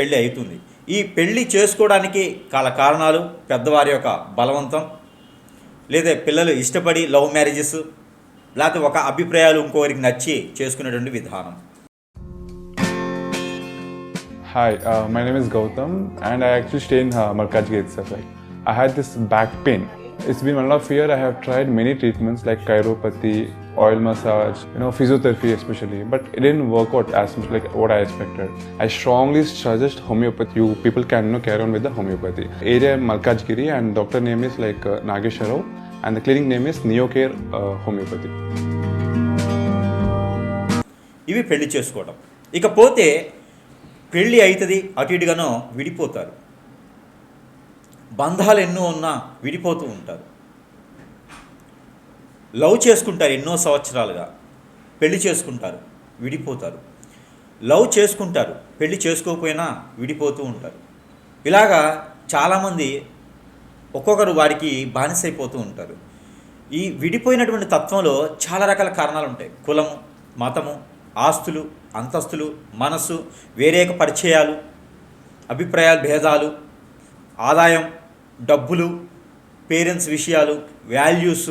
పెళ్ళి అవుతుంది ఈ పెళ్ళి చేసుకోవడానికి కాల కారణాలు పెద్దవారి యొక్క బలవంతం లేదా పిల్లలు ఇష్టపడి లవ్ మ్యారేజెస్ లేకపోతే ఒక అభిప్రాయాలు ఇంకొకరికి నచ్చి చేసుకునేటువంటి విధానం. Hi my name is Gautam and I actually stay in Markaz sir I had this back pain it's been one of year I have tried many treatments like chiropathy oil massage, you know, physiotherapy especially, but it didn't work out as much like what I expected. I strongly suggest homeopathy. You people can you know, carry on with the homeopathy. Area Malkajgiri, and doctor name is like uh, Nagesharov, and the clinic name is Neocare uh, Homeopathy. ఇవి పెళ్ళి చేసుకోవడం ఇకపోతే పెళ్ళి అవుతుంది అటు ఇటుగానో విడిపోతారు బంధాలు ఎన్నో ఉన్నా విడిపోతూ ఉంటారు లవ్ చేసుకుంటారు ఎన్నో సంవత్సరాలుగా. పెళ్ళి చేసుకుంటారు విడిపోతారు. లవ్ చేసుకుంటారు పెళ్ళి చేసుకోకపోయినా విడిపోతూ ఉంటారు. ఇలాగా చాలామంది ఒక్కొక్కరు వారికి బానిసైపోతూ ఉంటారు. ఈ విడిపోయినటువంటి తత్వంలో చాలా రకాల కారణాలు ఉంటాయి. కులము మతము ఆస్తులు అంతస్తులు మనస్సు వేరేక పరిచయాలు అభిప్రాయాల భేదాలు ఆదాయం డబ్బులు పేరెంట్స్ విషయాలు వాల్యూస్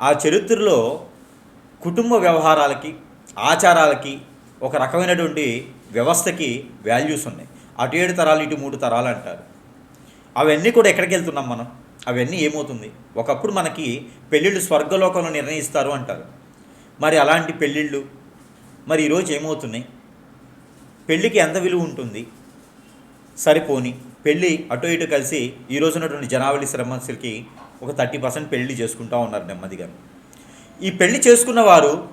ఆ చరిత్రలో కుటుంబ వ్యవహారాలకి ఆచారాలకి ఒక రకమైనటువంటి వ్యవస్థకి వాల్యూస్ ఉన్నాయి. అటు ఏడు తరాలు ఇటు మూడు తరాలు అంటారు. అవన్నీ కూడా ఎక్కడికి వెళ్తున్నాం మనం? అవన్నీ ఏమవుతుంది? ఒకప్పుడు మనకి పెళ్ళిళ్ళు స్వర్గలోకంలో నిర్ణయిస్తారు అంటారు. మరి అలాంటి పెళ్ళిళ్ళు మరి ఈరోజు ఏమవుతున్నాయి? పెళ్ళికి ఎంత విలువ ఉంటుంది? సరిపోని పెళ్ళి అటు ఇటు కలిసి ఈ రోజు ఉన్నటువంటి జనావళి శ్రమస్సులకి ఒక థర్టీ పర్సెంట్ పెళ్ళి చేసుకుంటూ ఉన్నారు నెమ్మదిగా ఈ పెళ్ళి చేసుకున్న వారు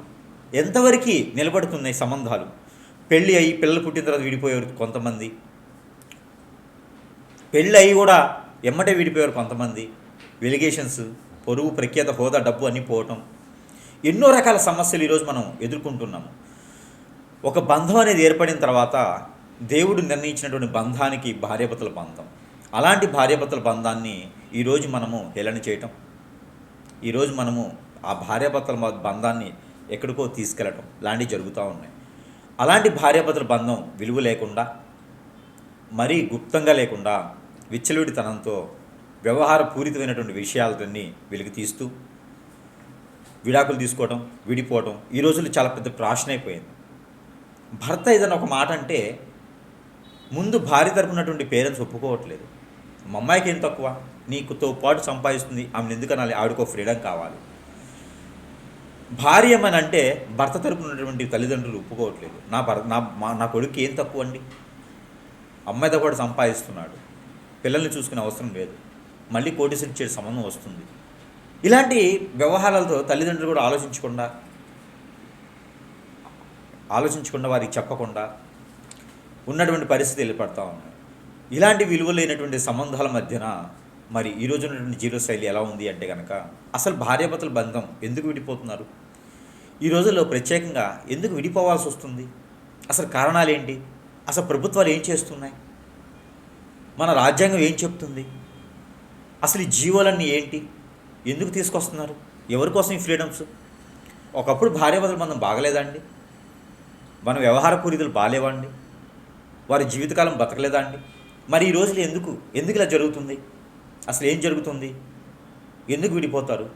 ఎంతవరకు నిలబడుతున్నాయి సంబంధాలు? పెళ్ళి అయ్యి పిల్లలు పుట్టిన తర్వాత విడిపోయారు కొంతమంది. పెళ్ళి అయ్యి కూడా ఎమ్మటే విడిపోయారు కొంతమంది. వెలిగేషన్స్ పొరుగు ప్రఖ్యాత హోదా డబ్బు అన్నీ పోవటం. ఎన్నో రకాల సమస్యలు ఈరోజు మనం ఎదుర్కొంటున్నాము. ఒక బంధం అనేది ఏర్పడిన తర్వాత దేవుడు నిర్ణయించినటువంటి బంధానికి భార్యాభర్తల బంధం. అలాంటి భార్యాభర్తల బంధాన్ని ఈరోజు మనము హేళన చేయటం. ఈరోజు మనము ఆ భార్యాభర్తల బంధాన్ని ఎక్కడికో తీసుకెళ్ళటం లాంటివి జరుగుతూ ఉన్నాయి. అలాంటి భార్యాభర్తల బంధం విలువ లేకుండా మరీ గుప్తంగా లేకుండా విచ్చలవిడితనంతో వ్యవహార పూరితమైనటువంటి విషయాలన్నీ వెలికి తీస్తూ విడాకులు తీసుకోవడం విడిపోవడం ఈ రోజుల్లో చాలా పెద్ద ప్రాషన్ అయిపోయింది భర్త ఏదైనా ఒక మాట అంటే ముందు భార్య తరపునటువంటి పేరెంట్స్ ఒప్పుకోవట్లేదు. మా అమ్మాయికి ఏం తక్కువ? నీకుతో పాటు సంపాదిస్తుంది ఆమెను ఎందుకనాలి? ఆవిడకో ఫ్రీడమ్ కావాలి. భార్య అని అంటే భర్త తరపునటువంటి ఉన్నటువంటి తల్లిదండ్రులు ఒప్పుకోవట్లేదు. నా భర్త నా మా నా కొడుకు ఏం తక్కువ అండి? అమ్మాయితో కూడా సంపాదిస్తున్నాడు. పిల్లల్ని చూసుకునే అవసరం లేదు. మళ్ళీ కోటీసులు ఇచ్చే సంబంధం వస్తుంది. ఇలాంటి వ్యవహారాలతో తల్లిదండ్రులు కూడా ఆలోచించకుండా ఆలోచించకుండా వారికి చెప్పకుండా ఉన్నటువంటి పరిస్థితి ఏర్పడతా ఉన్నాయి. ఇలాంటి విలువ లేనటువంటి సంబంధాల మధ్యన మరి ఈ రోజు ఉన్నటువంటి జీవనశైలి ఎలా ఉంది అంటే కనుక అసలు భార్యాభర్తల బంధం ఎందుకు విడిపోతున్నారు? ఈ రోజుల్లో ప్రత్యేకంగా ఎందుకు విడిపోవాల్సి వస్తుంది? అసలు కారణాలు ఏంటి? అసలు ప్రభుత్వాలు ఏం చేస్తున్నాయి? మన రాజ్యాంగం ఏం చెప్తుంది? అసలు ఈ జీవోలన్నీ ఏంటి? ఎందుకు తీసుకొస్తున్నారు? ఎవరి కోసం ఈ ఫ్రీడమ్స్? ఒకప్పుడు భార్యాభర్తల బంధం బాగలేదండి మన వ్యవహార పూరితులు బాగాలేవండి వారి జీవితకాలం బతకలేదా అండి? మరి ఈ రోజులు ఎందుకు? ఎందుకు ఇలా జరుగుతుంది? అసలు ఏం జరుగుతుంది? ఎందుకు విడిపోతారు?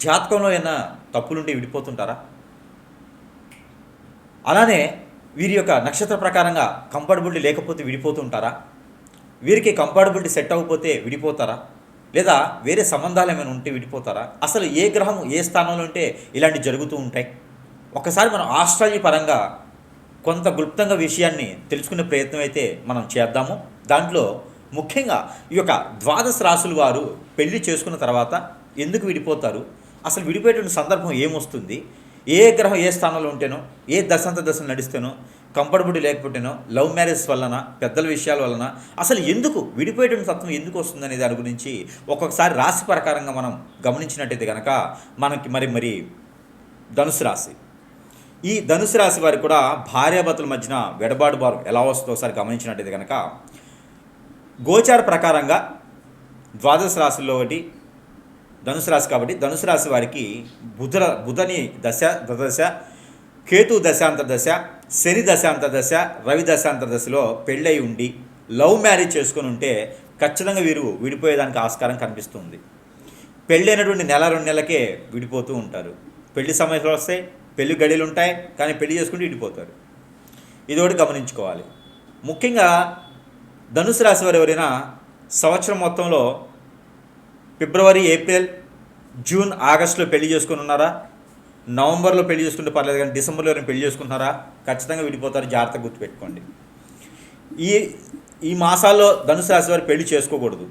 జాతకంలో ఏమైనా తప్పులుంటే విడిపోతుంటారా? అలానే వీరి యొక్క నక్షత్ర ప్రకారంగా కంఫర్టబిలిటీ లేకపోతే విడిపోతుంటారా? వీరికి కంఫర్టబిలిటీ సెట్ అవ్వకపోతే విడిపోతారా? లేదా వేరే సంబంధాలు ఏమైనా ఉంటే విడిపోతారా? అసలు ఏ గ్రహం ఏ స్థానంలో ఉంటే ఇలాంటివి జరుగుతూ ఉంటాయి? ఒకసారి మనం ఆస్ట్రాలజీ పరంగా కొంత గుప్తంగా విషయాన్ని తెలుసుకునే ప్రయత్నం అయితే మనం చేద్దాము. దాంట్లో ముఖ్యంగా ఈ యొక్క ద్వాదశ రాసుల వారు పెళ్ళి చేసుకున్న తర్వాత ఎందుకు విడిపోతారు? అసలు విడిపోయేటువంటి సందర్భం ఏమొస్తుంది? ఏ గ్రహం ఏ స్థానంలో ఉంటేనో ఏ దశాంత దశలు నడిస్తేనో కంఫర్టబుల్ లేకపోతేనో లవ్ మ్యారేజ్ వలన పెద్దల విషయాల వలన అసలు ఎందుకు విడిపోయేటువంటి తత్వం ఎందుకు వస్తుంది అనే దాని గురించి ఒక్కొక్కసారి రాశి ప్రకారంగా మనం గమనించినట్టయితే కనుక మనకి మరి మరి ధనుసు రాశి. ఈ ధనుసు రాశి వారికి కూడా భార్యాభర్తల మధ్యన వెడబాటు భారం ఎలా వస్తుందో ఒకసారి గమనించినట్టయితే కనుక గోచార ప్రకారంగా ద్వాదశ రాశుల్లో ఒకటి ధనుసు రాశి కాబట్టి ధనుసు రాశి వారికి బుధ బుధని దశ దశ కేతు దశాంత దశ శని దశాంత దశ రవి దశాంత దశలో పెళ్ళై ఉండి లవ్ మ్యారేజ్ చేసుకొని ఉంటే ఖచ్చితంగా వీరు విడిపోయేదానికి ఆస్కారం కనిపిస్తుంది. పెళ్ళైనటువంటి నెల రెండు నెలలకే విడిపోతూ ఉంటారు. పెళ్ళి సమయంలో వస్తే పెళ్ళి గడియలు ఉంటాయి కానీ పెళ్ళి చేసుకుంటే ఇడిపోతారు. ఇది ఒకటి గమనించుకోవాలి. ముఖ్యంగా ధనుసు రాశి వారు ఎవరైనా సంవత్సరం మొత్తంలో ఫిబ్రవరి ఏప్రిల్ జూన్ ఆగస్టులో పెళ్ళి చేసుకుని ఉన్నారా? నవంబర్లో పెళ్ళి చేసుకుంటే పర్లేదు కానీ డిసెంబర్లో ఎవరైనా పెళ్ళి చేసుకుంటున్నారా? ఖచ్చితంగా విడిపోతారు. జాగ్రత్తగా గుర్తుపెట్టుకోండి. ఈ ఈ మాసాల్లో ధనుసు రాశి వారు పెళ్ళి చేసుకోకూడదు.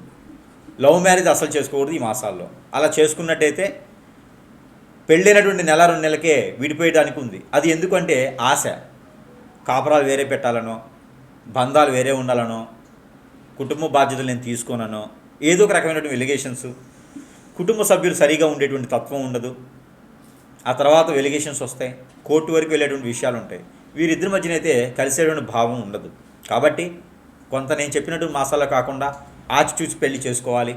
లవ్ మ్యారేజ్ అసలు చేసుకోకూడదు ఈ మాసాల్లో. అలా చేసుకున్నట్టయితే పెళ్ళైనటువంటి నెల రెండు నెలలకే విడిపోయడానికి ఉంది అది ఎందుకంటే ఆశ. కాపురాలు వేరే పెట్టాలనో బంధాలు వేరే ఉండాలనో కుటుంబ బాధ్యతలు నేను తీసుకోననో ఏదో ఒక రకమైనటువంటి వెలిగేషన్స్. కుటుంబ సభ్యులు సరిగా ఉండేటువంటి తత్వం ఉండదు. ఆ తర్వాత వెలిగేషన్స్ వస్తాయి. కోర్టు వరకు వెళ్ళేటువంటి విషయాలు ఉంటాయి వీరిద్దరి మధ్యన అయితే కలిసేటువంటి భావం ఉండదు. కాబట్టి కొంత నేను చెప్పినట్టు మాసాల్లో కాకుండా ఆచిచూచి పెళ్ళి చేసుకోవాలి.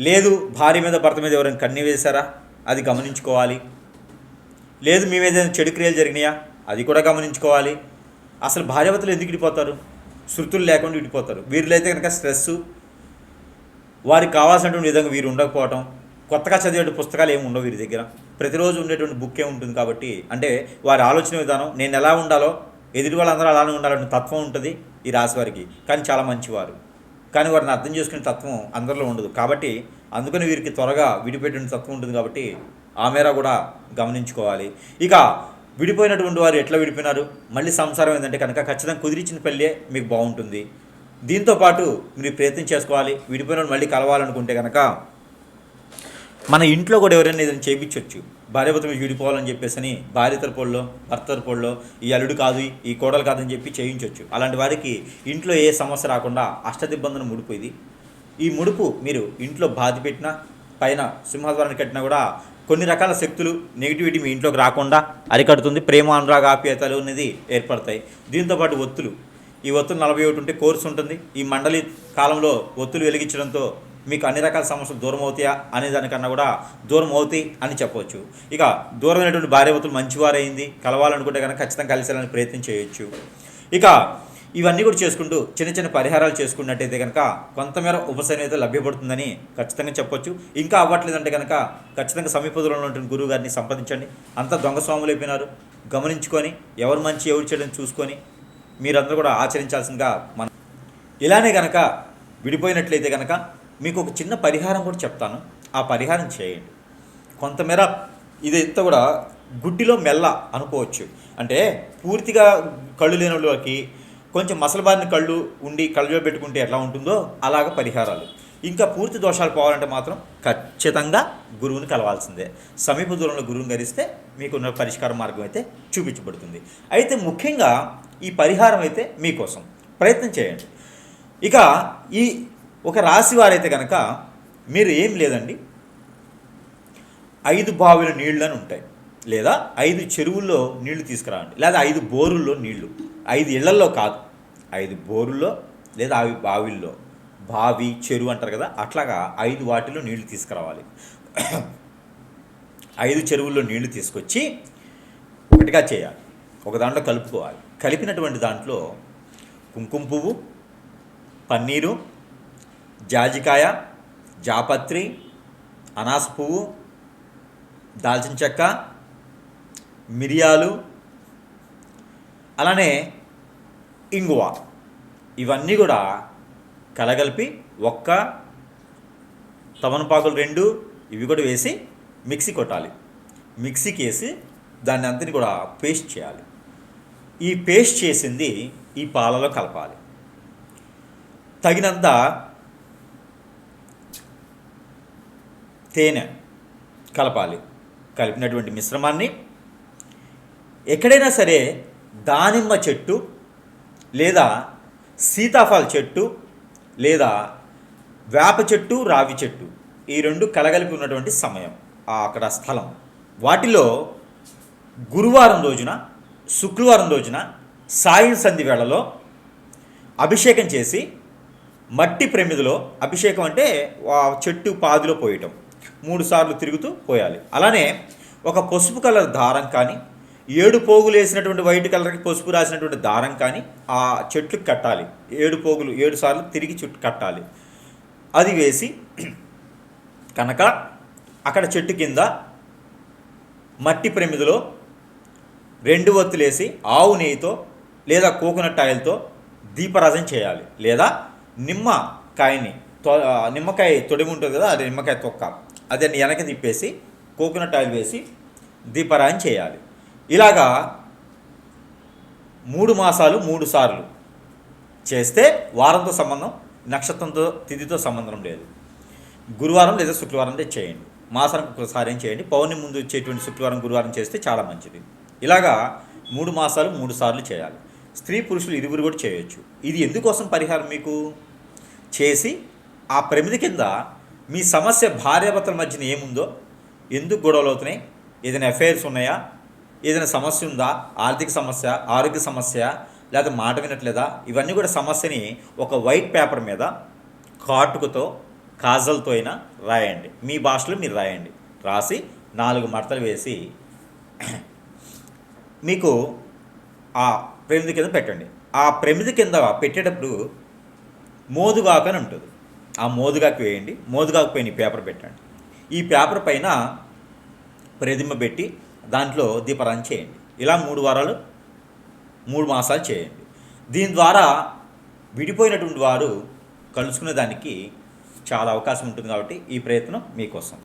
లేదు భార్య మీద భర్త మీద ఎవరైనా కన్నీ వేశారా అది గమనించుకోవాలి. లేదు మేము ఏదైనా చెడు క్రియలు జరిగినాయా? అది కూడా గమనించుకోవాలి. అసలు భార్యవతలు ఎందుకు ఇడిపోతారు శృతులు లేకుండా ఇడిపోతారు వీరిలో అయితే కనుక స్ట్రెస్ వారికి కావాల్సినటువంటి విధంగా వీరు ఉండకపోవటం కొత్తగా చదివే పుస్తకాలు ఏమి ఉండవు వీరి దగ్గర. ప్రతిరోజు ఉండేటువంటి బుక్ ఏ ఉంటుంది కాబట్టి అంటే వారి ఆలోచన విధానం నేను ఎలా ఉండాలో ఎదుటి వాళ్ళందరూ అలానే ఉండాలనే తత్వం ఉంటుంది ఈ రాశి వారికి. కానీ చాలా మంచివారు. కానీ వారిని అర్థం చేసుకునే తత్వం అందరిలో ఉండదు. కాబట్టి అందుకని వీరికి త్వరగా విడిపోయేటువంటి తత్వం ఉంటుంది కాబట్టి ఆ మేర కూడా గమనించుకోవాలి. ఇక విడిపోయినటువంటి వారు ఎట్లా విడిపోయినారు? మళ్ళీ సంసారం ఏంటంటే కనుక ఖచ్చితంగా కుదిరించిన పెళ్ళే మీకు బాగుంటుంది. దీంతో పాటు మీరు ప్రయత్నం చేసుకోవాలి. విడిపోయిన మళ్ళీ కలవాలనుకుంటే కనుక మన ఇంట్లో కూడా ఎవరైనా ఏదైనా చేయించవచ్చు భార్యభర్త విడిపోవాలని చెప్పేసి భార్య తరపుల్లో భర్త తరపుల్లో ఈ అల్లుడు కాదు ఈ కోడలు కాదని చెప్పి చేయించవచ్చు అలాంటి వారికి ఇంట్లో ఏ సమస్య రాకుండా అష్టదిబ్బందన ముడుపు ఇది. ఈ ముడుపు మీరు ఇంట్లో బాధి పెట్టినా పైన సింహద్వారాన్ని కట్టినా కూడా కొన్ని రకాల శక్తులు నెగిటివిటీ మీ ఇంట్లోకి రాకుండా అరికడుతుంది. ప్రేమ అనురాగ ఆప్యాయతలు అనేది ఏర్పడతాయి. దీంతోపాటు ఒత్తులు. ఈ ఒత్తులు నలభై ఒకటి ఉంటే కోర్సు ఉంటుంది. ఈ మండలి కాలంలో ఒత్తులు వెలిగించడంతో మీకు అన్ని రకాల సమస్యలు దూరం అవుతాయా అనే దానికన్నా కూడా దూరం అవుతాయి అని చెప్పవచ్చు ఇక దూరమైనటువంటి భార్యవతులు మంచివారైంది కలవాలనుకుంటే కనుక ఖచ్చితంగా కలిసేయాలని ప్రయత్నం చేయొచ్చు. ఇక ఇవన్నీ కూడా చేసుకుంటూ చిన్న చిన్న పరిహారాలు చేసుకున్నట్టయితే కనుక కొంతమేర ఉపశమనం అయితే లభ్యపడుతుందని ఖచ్చితంగా చెప్పొచ్చు. ఇంకా అవ్వట్లేదంటే కనుక ఖచ్చితంగా సమీపంలో ఉన్నటువంటి గురువు గారిని సంప్రదించండి. అంతా దొంగ స్వాములు అయిపోయినారు. గమనించుకొని ఎవరు మంచి ఎవరు చేయడం చూసుకొని మీరందరూ కూడా ఆచరించాల్సిందిగా మన ఇలానే కనుక విడిపోయినట్లయితే కనుక మీకు ఒక చిన్న పరిహారం కూడా చెప్తాను. ఆ పరిహారం చేయండి. కొంతమేర ఇదంతా కూడా గుడ్డిలో మెల్ల అనుకోవచ్చు. అంటే పూర్తిగా కళ్ళు లేని వాళ్ళకి కొంచెం మసలబారిన కళ్ళు ఉండి కళ్ళలో పెట్టుకుంటే ఎట్లా ఉంటుందో అలాగ పరిహారాలు. ఇంకా పూర్తి దోషాలు పోవాలంటే మాత్రం ఖచ్చితంగా గురువుని కలవాల్సిందే. సమీప దూరంలో గురువుని గరిస్తే మీకున్న పరిష్కార మార్గం అయితే చూపించబడుతుంది. అయితే ముఖ్యంగా ఈ పరిహారం అయితే మీకోసం. ప్రయత్నం చేయండి. ఇక ఈ ఒక రాశి వారైతే కనుక మీరు ఏం లేదండి. ఐదు బావిల నీళ్ళు అని ఉంటాయి. లేదా ఐదు చెరువుల్లో నీళ్ళు తీసుకురావండి లేదా ఐదు బోరుల్లో నీళ్ళు ఐదు ఇళ్ళల్లో కాదు. ఐదు బోరుల్లో లేదా అవి బావిల్లో. బావి చెరువు అంటారు కదా అట్లాగా ఐదు వాటిలో నీళ్ళు తీసుకురావాలి. ఐదు చెరువుల్లో నీళ్ళు తీసుకొచ్చి ఒకటిగా చేయాలి. ఒక దాంట్లో కలుపుకోవాలి. కలిపినటువంటి దాంట్లో కుంకుమ పువ్వు పన్నీరు జాజికాయ జాపత్రి అనాస పువ్వు దాల్చిన చెక్క మిరియాలు అలానే ఇంగువ. ఇవన్నీ కూడా కలగలిపి ఒక్క తమనపాకులు రెండు ఇవి కూడా వేసి మిక్సీ కొట్టాలి. మిక్సీకి వేసి దాన్ని అంతని కూడా పేస్ట్ చేయాలి. ఈ పేస్ట్ చేసింది ఈ పాలలో కలపాలి. తగినంత తేనె కలపాలి. కలిపినటువంటి మిశ్రమాన్ని. ఎక్కడైనా సరే దానిమ్మ చెట్టు లేదా సీతాఫల చెట్టు లేదా వేప చెట్టు రావి చెట్టు ఈ రెండు కలగలిపి ఉన్నటువంటి సమయం ఆ అక్కడ స్థలం. వాటిలో గురువారం రోజున శుక్రవారం రోజున సాయం సంధి వేళలో అభిషేకం చేసి మట్టి ప్రమిదిలో అభిషేకం అంటే చెట్టు పాదిలో పోయటం. మూడు సార్లు తిరుగుతూ పోయాలి. అలానే ఒక పసుపు కలర్ దారం కానీ ఏడు పోగులు వేసినటువంటి వైట్ కలర్కి పసుపు రాసినటువంటి దారం కానీ ఆ చెట్లుకి కట్టాలి. ఏడు పోగులు ఏడు సార్లు తిరిగి చుట్టు కట్టాలి. అది వేసి కనుక అక్కడ చెట్టు కింద మట్టి ప్రమిదిలో రెండు ఒత్తులేసి ఆవు నెయ్యితో లేదా కోకోనట్ ఆయిల్తో దీపరాజం చేయాలి. లేదా నిమ్మకాయని తొ నిమ్మకాయ తొడిమి ఉంటుంది కదా అది నిమ్మకాయ తొక్క. అదే వెనక తిప్పేసి కోకోనట్ ఆయిల్ వేసి దీపారాయణ చేయాలి. ఇలాగా మూడు మాసాలు మూడు సార్లు చేస్తే వారంతో సంబంధం నక్షత్రంతో తిథితో సంబంధం లేదు. గురువారం లేదా శుక్రవారం చేయండి. మాసానికి ఒకసారి ఏం చేయండి? పౌర్ణమి ముందు వచ్చేటువంటి శుక్రవారం గురువారం చేస్తే చాలా మంచిది. ఇలాగా మూడు మాసాలు మూడు సార్లు చేయాలి. స్త్రీ పురుషులు ఇరువురు కూడా చేయొచ్చు. ఇది ఎందుకోసం పరిహారం మీకు? చేసి ఆ ప్రమిది కింద మీ సమస్య భార్యాభర్తల మధ్యన ఏముందో ఎందుకు గొడవలు అవుతున్నాయి ఏదైనా అఫైర్స్ ఉన్నాయా ఏదైనా సమస్య ఉందా ఆర్థిక సమస్య ఆరోగ్య సమస్య లేదా మాట వినట్లేదా ఇవన్నీ కూడా సమస్యని ఒక వైట్ పేపర్ మీద కాటుకతో కాజల్తో అయినా రాయండి. మీ భాషలో మీరు రాయండి. రాసి నాలుగు మడతలు వేసి మీకు ఆ ప్రమిది కింద పెట్టండి. ఆ ప్రమిది కింద పెట్టేటప్పుడు మోదుగాకు అని ఉంటుంది ఆ మోదుగాకు వేయండి. మోదుగాకు పైన పేపర్ పెట్టండి. ఈ పేపర్ పైన ప్రతిమ పెట్టి దాంట్లో దీపరాన్ని చేయండి. ఇలా మూడు వారాలు మూడు మాసాలు చేయండి. దీని ద్వారా విడిపోయినటువంటి వారు కలుసుకునే దానికి చాలా అవకాశం ఉంటుంది కాబట్టి ఈ ప్రయత్నం మీకోసం.